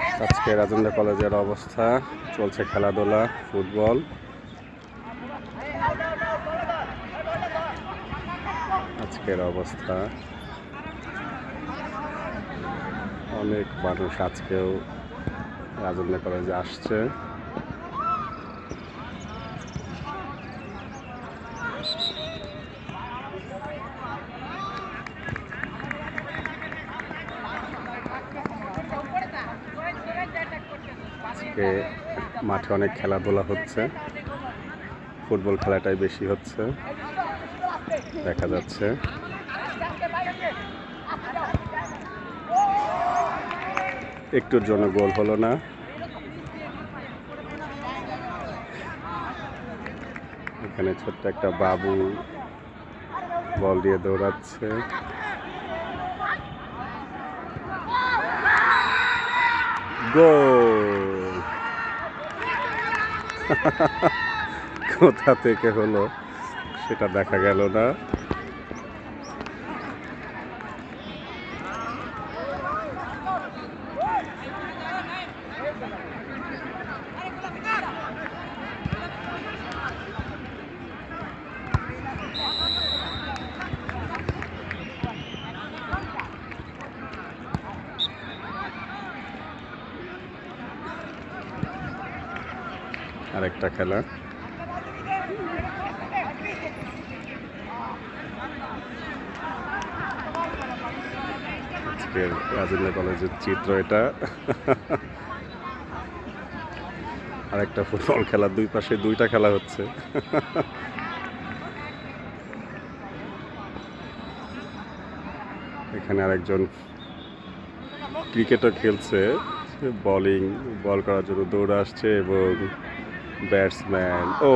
আজকে রাজেন্দ্র কলেজের অবস্থা, চলছে খেলাধুলা, ফুটবল। আজকের অবস্থা। অনেক মানুষ আজকেও রাজেন্দ্র কলেজে আসছে। আজকে মাঠে অনেক খেলাধুলা হচ্ছে। ফুটবল খেলাটাই বেশি হচ্ছে। দেখা যাচ্ছে। একটুর জন্য গোল হলো না। এখানে ছোট্ট একটা বাবু বল দিয়ে দৌড়াচ্ছে। গোল! কোথা থেকে হলো সেটা দেখা গেল না। আরেকটা খেলা। রাজেন্দ্র কলেজের চিত্র এটা। আরেকটা ফুটবল খেলা, দুই পাশে দুইটা খেলা হচ্ছে। এখানে আরেকজন ক্রিকেটও খেলছে, বলিং, বল করার জন্য দৌড়ে আসছে এবং ব্যাটসম্যান ও